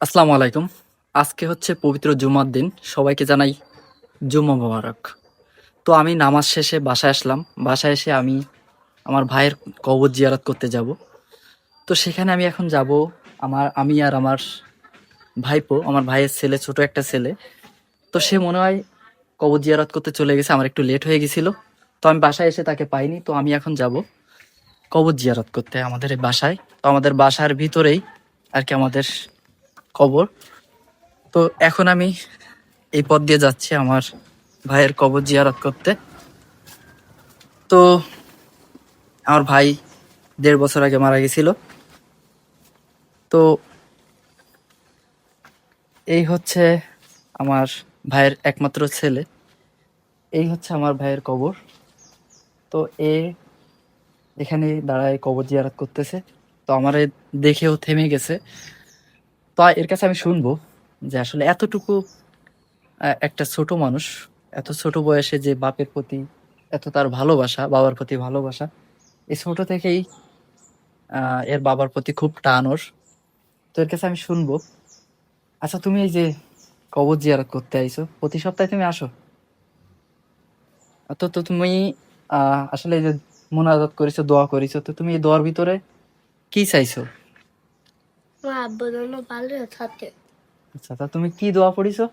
আসসালামু আলাইকুম। আজকে হচ্ছে পবিত্র জুমার দিন। সবাইকে জানাই জুম্মা মোবারক। তো আমি নামাজ শেষে বাসায় আসলাম। বাসায় এসে আমি আমার ভাইয়ের কবর জিয়ারত করতে যাব। তো সেখানে আমি এখন যাব আমার, আমি আর আমার ভাইপো, আমার ভাইয়ের ছেলে, ছোট একটা ছেলে। তো সে মনে হয় কবর জিয়ারত করতে চলে গেছে। আমার একটু লেট হয়ে গেছিল। তো আমি বাসায় এসে তাকে পাইনি। তো আমি এখন যাব কবর জিয়ারত করতে আমাদের এই বাসায়। তো আমাদের বাসার ভিতরেই আর কি আমাদের কবর। তো এখন আমি এই পথ দিয়ে যাচ্ছি আমার ভাইয়ের কবর জিয়ারত করতে। তো আমার ভাই দেড় বছর আগে মারা গেছিল। তো এই হচ্ছে আমার ভাইয়ের একমাত্র ছেলে। এই হচ্ছে আমার ভাইয়ের কবর। তো এ এখানে দাঁড়ায় কবর জিয়ারত করতেছে। তো আমার দেখেও থেমে গেছে। তো এর কাছে আমি শুনব যে আসলে এতটুকু একটা ছোট মানুষ, এত ছোট বয়সে যে বাপের প্রতি এত তার ভালোবাসা, বাবার প্রতি ভালোবাসা, এই ছোট থেকেই এর বাবার প্রতি খুব টান ওর। তো এর কাছে আমি শুনব। আচ্ছা তুমি এই যে কবর জিয়ারত করতে আইছো, প্রতি সপ্তাহে তুমি আসো? তো তো তুমি আসলে যে মোনাজাত করেছ, দোয়া করেছ, তো তুমি এই দোয়ার ভিতরে কি চাইছো? আমার আব্বু যেন ভালো থাকে আচ্ছা তা তুমি কি দোয়া পড়িছো?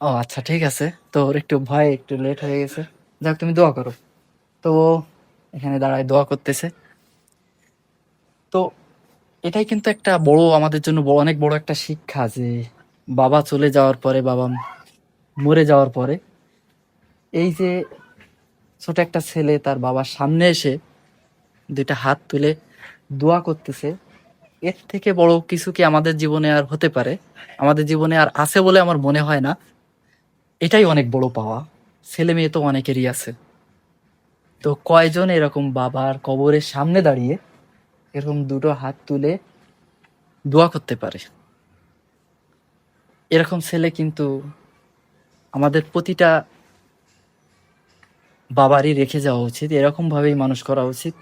ও আচ্ছা ঠিক আছে। তো ওর একটু ভয় একটু লেট হয়ে গেছে। যাক তুমি দোয়া করো। তো এখানে দাঁড়ায় দোয়া করতেছে। তো এটাই কিন্তু একটা বড় আমাদের জন্য অনেক বড় একটা শিক্ষা যে বাবা চলে যাওয়ার পরে বাবা মরে যাওয়ার পরে এই যে ছোট একটা ছেলে তার বাবার সামনে এসে দুইটা হাত তুলে দোয়া করতেছে। এর থেকে বড় কিছু কি আমাদের জীবনে আর হতে পারে? আমাদের জীবনে আর আছে বলে আমার মনে হয় না। এটাই অনেক বড় পাওয়া। ছেলে মেয়ে তো অনেকেরই আছে। তো কয়জন এরকম বাবার কবরের সামনে দাঁড়িয়ে এরকম দুটো হাত তুলে দোয়া করতে পারে? এরকম ছেলে কিন্তু আমাদের প্রতিটা বাবারই রেখে যাওয়া উচিত এরকম ভাবেই মানুষ করা উচিত।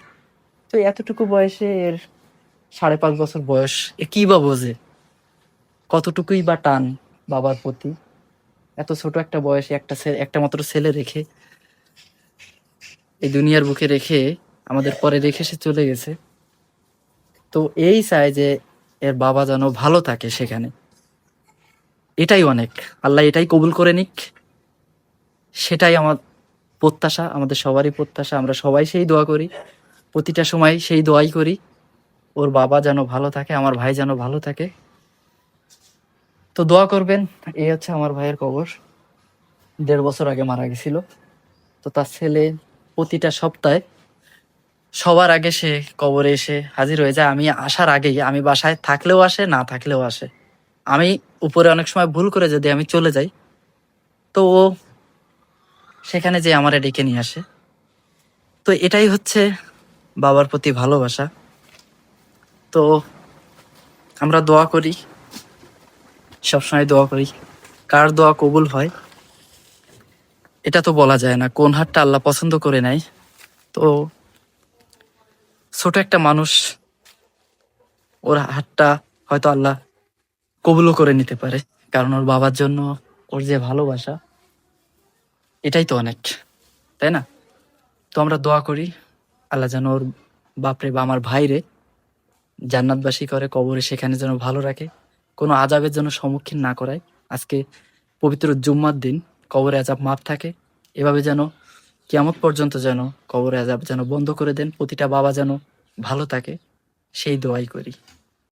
তো এতটুকু বয়সে এর সাড়ে পাঁচ বছর বয়স, এ কি বা বোঝে? কতটুকুই বা টান বাবার প্রতি? এত ছোট একটা বয়সে একটা একটা মাত্র ছেলে রেখে, এই দুনিয়ার বুকে রেখে, আমাদের পরে রেখে সে চলে গেছে। তো এই চায় যে এর বাবা যেন ভালো থাকে সেখানে। এটাই অনেক। আল্লাহ এটাই কবুল করে নিক। সেটাই আমার প্রত্যাশা, আমাদের সবারই প্রত্যাশা, আমরা সবাই সেই দোয়া করি। প্রতিটা সময় সেই দোয়াই করি। ওর বাবা যেন ভালো থাকে, আমার ভাই যেন ভালো থাকে। তো দোয়া করবেন, এই হচ্ছে আমার ভাইয়ের কবর। দেড় বছর আগে মারা গেছিল। তো তার ছেলে প্রতিটা সপ্তাহে সবার আগে সে কবরে এসে হাজির হয়ে যায়। আমি আসার আগেই, আমি বাসায় থাকলেও আসে, না থাকলেও আসে। আমি উপরে অনেক সময় ভুল করে যদি আমি চলে যাই, তো ও সেখানে যে আমারে ডেকে নিয়ে আসে। তো এটাই হচ্ছে বাবার প্রতি ভালোবাসা। তো আমরা দোয়া করি, সবসময় দোয়া করি। কার দোয়া কবুল হয়, এটা তো বলা যায় না। কোন হাতটা আল্লাহ পছন্দ করে নেয়। তো ছোট একটা মানুষ, ওর হাতটা হয়তো আল্লাহ কবুলও করে নিতে পারে। কারণ ওর বাবার জন্য ওর যে ভালোবাসা এটাই তো অনেক, তাই না? তো আমরা দোয়া করি, আল্লাহ যেন ওর বাপরে বা আমার ভাইরে জান্নাতবাসী করে, কবরে সেখানে যেন ভালো রাখে, কোনো আজাবের জন্য সম্মুখীন না করায়। আজকে পবিত্র জুম্মার দিন, কবরে আজাব মাপ থাকে, এভাবে যেন কিয়ামত পর্যন্ত যেন কবরে আজাব যেন বন্ধ করে দেন, প্রতিটা বাবা যেন ভালো থাকে, সেই দোয়াই করি।